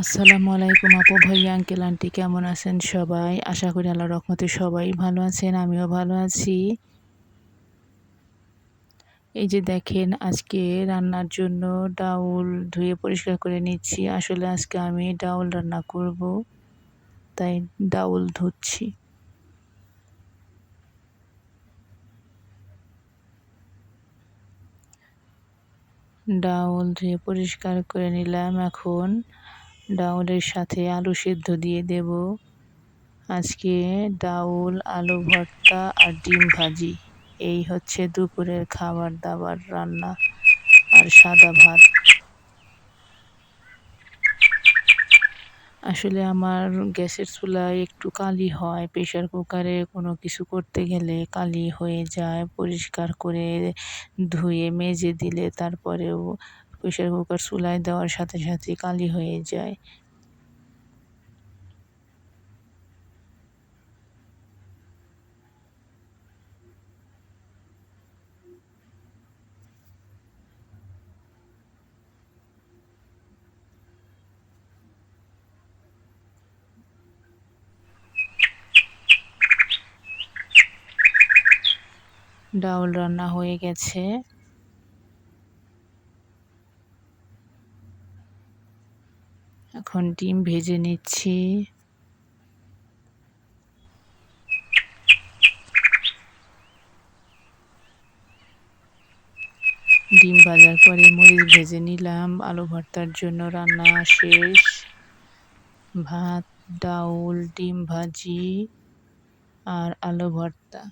আসসালামু আলাইকুম আপু ভাইয়া আঙ্কেল আন্টি কেমন আছেন সবাই? আশা করি আল্লাহ রহমতে সবাই ভালো আছেন, আমিও ভালো আছি। এই যে দেখেন, আজকে রান্নার জন্য ডাউল ধুয়ে পরিষ্কার করে নিচ্ছি। আসলে আজকে আমি ডাউল রান্না করব, তাই ডাউল ধুচ্ছি। ডাউল ধুয়ে পরিষ্কার করে নিলাম এখন। ডাউলের সাথে আলু সেদ্ধ দিয়ে দেব। আজকে ডাউল, আলু ভর্তা আর ডিম ভাজি। এই হচ্ছে দুপুরের খাবার দাবার রান্না আর সাদা ভাত। আসলে আমার গ্যাসের চুলায় একটু কালি হয় প্রেশার কুকারে কোনো কিছু করতে গেলে কালি হয়ে যায়। পরিষ্কার করে ধুয়ে, মেজে দিলে তারপরেও প্রেশার কুকার চুলায় দেওয়ার সাথে সাথে কালি হয়ে যায়। ডাউল রান্না হয়ে গেছে। এখন ডিম ভেজে নিচ্ছি। ডিম ভাজার পরে মরিচ ভেজে নিলাম। আলু ভর্তার জন্য রান্না শেষ। ভাত, ডাউল, ডিম ভাজি আর আলু ভর্তা।